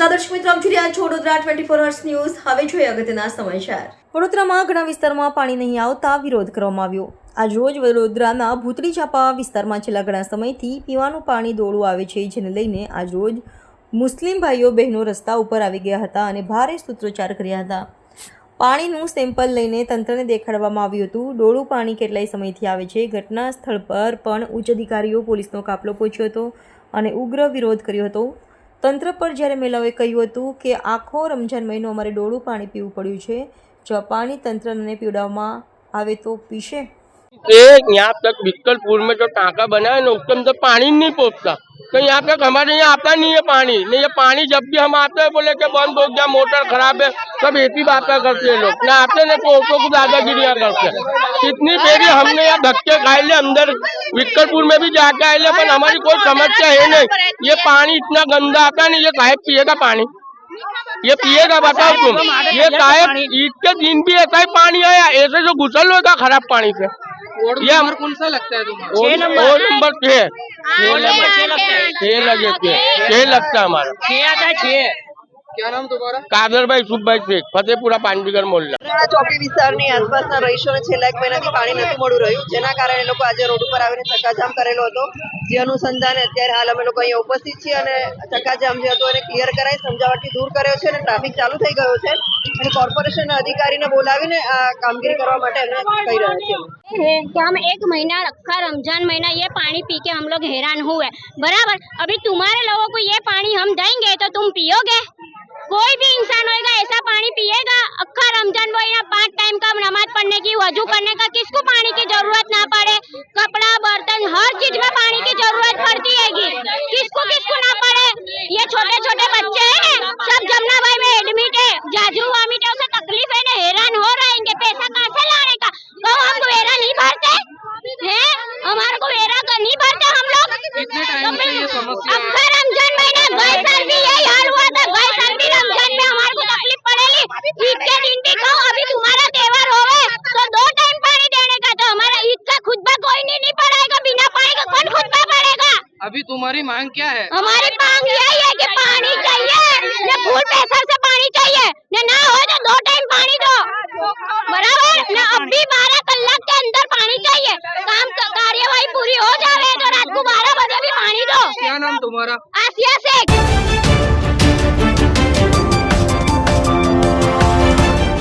રહ્યા છો twenty four hours news હવે જોઈએ અગત્યના સમાચાર. વડોદરામાં ઘણા વિસ્તારમાં પાણી નહીં આવતા વિરોધ કરવામાં આવ્યો. આજ રોજ વડોદરાના ભૂતળી ચાપા વિસ્તારમાં છેલ્લા ઘણા સમયથી પીવાનું પાણી દોડું આવે છે, જેને લઈને આજ રોજ મુસ્લિમ ભાઈઓ બહેનો રસ્તા ઉપર આવી ગયા હતા અને ભારે સૂત્રોચ્ચાર કર્યા હતા. પાણીનું સેમ્પલ લઈને તંત્રને દેખાડવામાં આવ્યું હતું. ડોળું પાણી કેટલાય સમયથી આવે છે. ઘટના સ્થળ પર પણ ઉચ્ચ અધિકારીઓ પોલીસનો કાફલો પહોંચ્યો હતો અને ઉગ્ર વિરોધ કર્યો હતો. તંત્ર પર જ્યારે મહિલાઓએ કહ્યું હતું કે આખો રમજાન મહિનો અમારે ડોળું પાણી પીવું પડ્યું છે જો પાણી તંત્રને પીવડાવવામાં આવે તો પીશે. ये यहाँ तक बिक्कलपुर में जो टाका बना है ना उसके अंदर पानी नहीं पहुँचता तो यहाँ तक हमारे यहाँ आता नहीं है पानी नहीं ये पानी जब भी हम आते हैं बोले कि बंद हो गया मोटर खराब है सब ऐसी बातें करते हैं लोग ना आते ना तो ऑटो को दादागिरियाँ करते हैं कितनी देरी हमने यहाँ धक्के खाए ले अंदर विक्कलपुर में भी जाके आए ले पर हमारी कोई समस्या है नहीं ये पानी इतना गंदा आता है ना ये काहे पिएगा पानी ये पिएगा बताओ तुम ये काहे ईद के दिन भी ऐसा ही पानी आया ऐसे जो घुसल होगा खराब पानी से नंबर कौन सा लगता है तुम्हारा छह नंबर और नंबर छह छह लगे थे छह लगता है हमारा क्या नाम तुम्हारा? કાદરભાઈ સુખભાઈ શેખ ફતેપુરા પાંડવીગર મોલ્લા. ચોકી વિસ્તારની આસપાસના રહીશોને છેલ્લા એક મહિનાથી પાણી નથી મળ્યું રહ્યું જેના કારણે લોકો આજે રોડ ઉપર આવીને ચક્કાજામ કરેલો હતો. જે અનુસંધાને અત્યારે હાલ અમે લોકો અહીંયા ઉપસ્થિત છીએ અને ચક્કાજામ જે હતો એને ક્લિયર કરાવી સમજાવટથી દૂર કર્યો છે અને ટ્રાફિક ચાલુ થઈ ગયો છે. અને કોર્પોરેશનના અધિકારીને બોલાવીને આ કામગીરી કરવા માટે અમે કહી રહ્યા છીએ. है મહિના हम एक महीना रखा रमजान महीना ये पानी पी के हम लोग हैरान हुए बराबर अभी तुम्हारे लोगों को ये पानी हम देंगे कोई भी इंसान होगा ऐसा पानी पिएगा अक्खा रमजान महीना पांच टाइम का नमाज पढ़ने की वजू करने का किसको पानी की अभी तुम्हारी मांग क्या है हमारी मांग यही है कि पानी चाहिए ने फुल प्रेशर से पानी चाहिए ने ना हो तो दो टाइम पानी दो बराबर ने अब भी बारह कलाक के अंदर पानी चाहिए काम कार्यवाही पूरी हो जावे तो रात को बारह बजे भी पानी दो क्या नाम तुम्हारा आसिया शेख